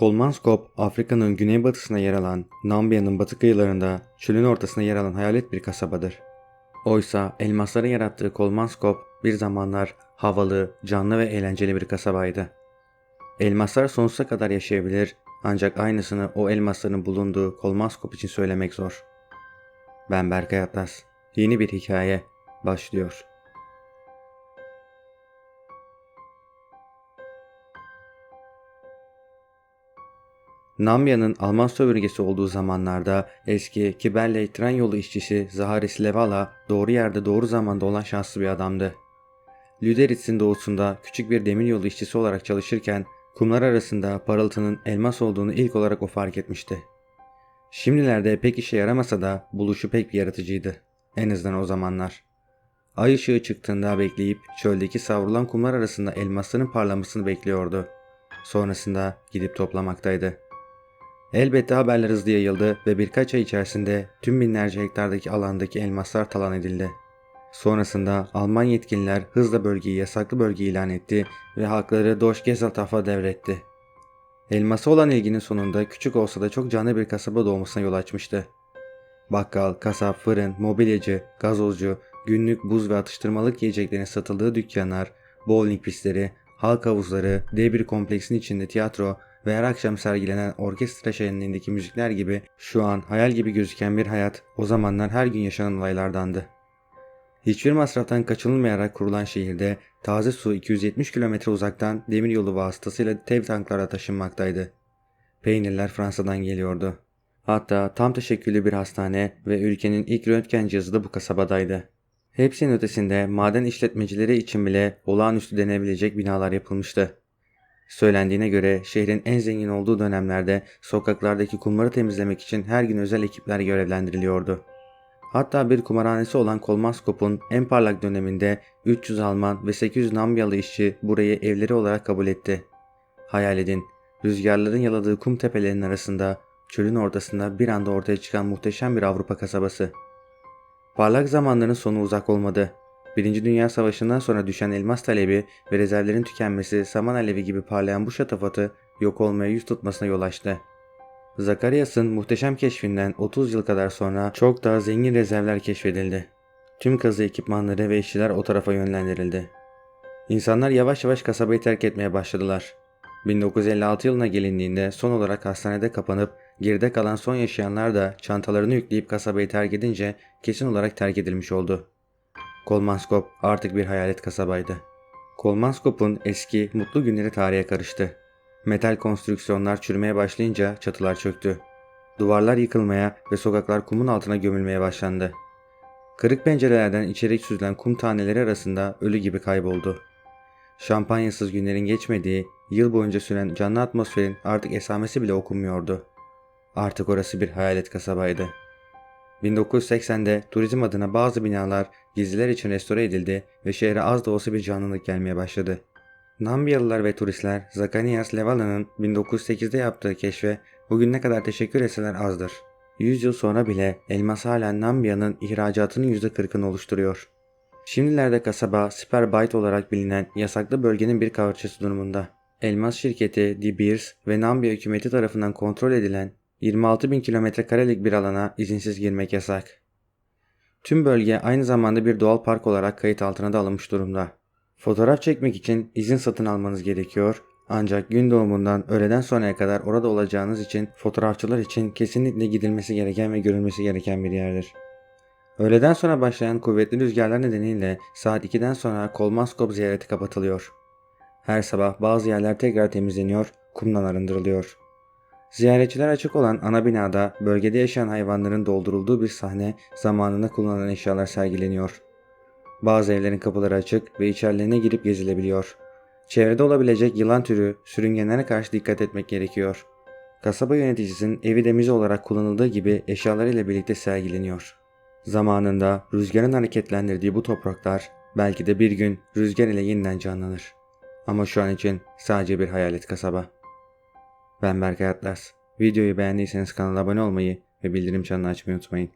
Kolmanskop, Afrika'nın güneybatısına yer alan, Namibya'nın batı kıyılarında, çölün ortasına yer alan hayalet bir kasabadır. Oysa elmasların yarattığı Kolmanskop bir zamanlar havalı, canlı ve eğlenceli bir kasabaydı. Elmaslar sonsuza kadar yaşayabilir ancak aynısını o elmasların bulunduğu Kolmanskop için söylemek zor. Ben Berkay Atlas. Yeni bir hikaye başlıyor. Namya'nın Alman sömürgesi olduğu zamanlarda eski Kiberley tren yolu işçisi Zaharis Levala doğru yerde doğru zamanda olan şanslı bir adamdı. Lüderitz'in doğusunda küçük bir demiryolu işçisi olarak çalışırken kumlar arasında parıltının elmas olduğunu ilk olarak o fark etmişti. Şimdilerde pek işe yaramasa da buluşu pek bir yaratıcıydı. En azından o zamanlar. Ay ışığı çıktığında bekleyip çöldeki savrulan kumlar arasında elmasların parlamasını bekliyordu. Sonrasında gidip toplamaktaydı. Elbette haberler hızlı yayıldı ve birkaç ay içerisinde tüm binlerce hektardaki alandaki elmaslar talan edildi. Sonrasında Alman yetkililer hızla bölgeyi yasaklı bölge ilan etti ve hakları Doşgezeltaf'a devretti. Elması olan ilginin sonunda küçük olsa da çok canlı bir kasaba doğmasına yol açmıştı. Bakkal, kasap, fırın, mobilyacı, gazozcu, günlük buz ve atıştırmalık yiyeceklerin satıldığı dükkanlar, bowling pistleri, halk havuzları, dev bir kompleksin içinde tiyatro ve her akşam sergilenen orkestra şenliğindeki müzikler gibi şu an hayal gibi gözüken bir hayat o zamanlar her gün yaşanan olaylardandı. Hiçbir masraftan kaçınılmayarak kurulan şehirde taze su 270 kilometre uzaktan demiryolu vasıtasıyla tev tanklara taşınmaktaydı. Peynirler Fransa'dan geliyordu. Hatta tam teşekküllü bir hastane ve ülkenin ilk röntgen cihazı da bu kasabadaydı. Hepsinin ötesinde maden işletmecileri için bile olağanüstü denebilecek binalar yapılmıştı. Söylendiğine göre şehrin en zengin olduğu dönemlerde sokaklardaki kumları temizlemek için her gün özel ekipler görevlendiriliyordu. Hatta bir kumarhanesi olan Kolmaskop'un en parlak döneminde 300 Alman ve 800 Namyalı işçi burayı evleri olarak kabul etti. Hayal edin, rüzgarların yaladığı kum tepelerinin arasında, çölün ortasında bir anda ortaya çıkan muhteşem bir Avrupa kasabası. Parlak zamanların sonu uzak olmadı. Birinci Dünya Savaşı'ndan sonra düşen elmas talebi ve rezervlerin tükenmesi saman alevi gibi parlayan bu şatafatı yok olmaya yüz tutmasına yol açtı. Zakarias'ın muhteşem keşfinden 30 yıl kadar sonra çok daha zengin rezervler keşfedildi. Tüm kazı ekipmanları ve işçiler o tarafa yönlendirildi. İnsanlar yavaş yavaş kasabayı terk etmeye başladılar. 1956 yılına gelindiğinde son olarak hastanede kapanıp geride kalan son yaşayanlar da çantalarını yükleyip kasabayı terk edince kesin olarak terk edilmiş oldu. Kolmanskop artık bir hayalet kasabaydı. Kolmanskop'un eski mutlu günleri tarihe karıştı. Metal konstrüksiyonlar çürümeye başlayınca çatılar çöktü. Duvarlar yıkılmaya ve sokaklar kumun altına gömülmeye başlandı. Kırık pencerelerden içeri süzülen kum taneleri arasında ölü gibi kayboldu. Şampanyasız günlerin geçmediği, yıl boyunca süren canlı atmosferin artık esamesi bile okunmuyordu. Artık orası bir hayalet kasabaydı. 1980'de turizm adına bazı binalar geziler için restore edildi ve şehre az da olsa bir canlılık gelmeye başladı. Nambiyalılar ve turistler Zakanias Levala'nın 1908'de yaptığı keşfe bugün ne kadar teşekkür etseler azdır. 100 yıl sonra bile elmas halen Nambiya'nın ihracatının %40'ını oluşturuyor. Şimdilerde kasaba Sperbyte olarak bilinen yasaklı bölgenin bir parçası durumunda. Elmas şirketi De Beers ve Nambiya hükümeti tarafından kontrol edilen 26 bin kilometre karelik bir alana izinsiz girmek yasak. Tüm bölge aynı zamanda bir doğal park olarak kayıt altına da alınmış durumda. Fotoğraf çekmek için izin satın almanız gerekiyor ancak gün doğumundan öğleden sonraya kadar orada olacağınız için fotoğrafçılar için kesinlikle gidilmesi gereken ve görülmesi gereken bir yerdir. Öğleden sonra başlayan kuvvetli rüzgarlar nedeniyle saat 2'den sonra Kolmaskop ziyareti kapatılıyor. Her sabah bazı yerler tekrar temizleniyor, kumdan arındırılıyor. Ziyaretçiler açık olan ana binada bölgede yaşayan hayvanların doldurulduğu bir sahne zamanında kullanılan eşyalar sergileniyor. Bazı evlerin kapıları açık ve içerilerine girip gezilebiliyor. Çevrede olabilecek yılan türü, sürüngenlere karşı dikkat etmek gerekiyor. Kasaba yöneticisinin evi de müze olarak kullanıldığı gibi eşyalarıyla birlikte sergileniyor. Zamanında rüzgarın hareketlendirdiği bu topraklar belki de bir gün rüzgar ile yeniden canlanır. Ama şu an için sadece bir hayalet kasaba. Ben Berkay Atlas. Videoyu beğendiyseniz kanala abone olmayı ve bildirim çanını açmayı unutmayın.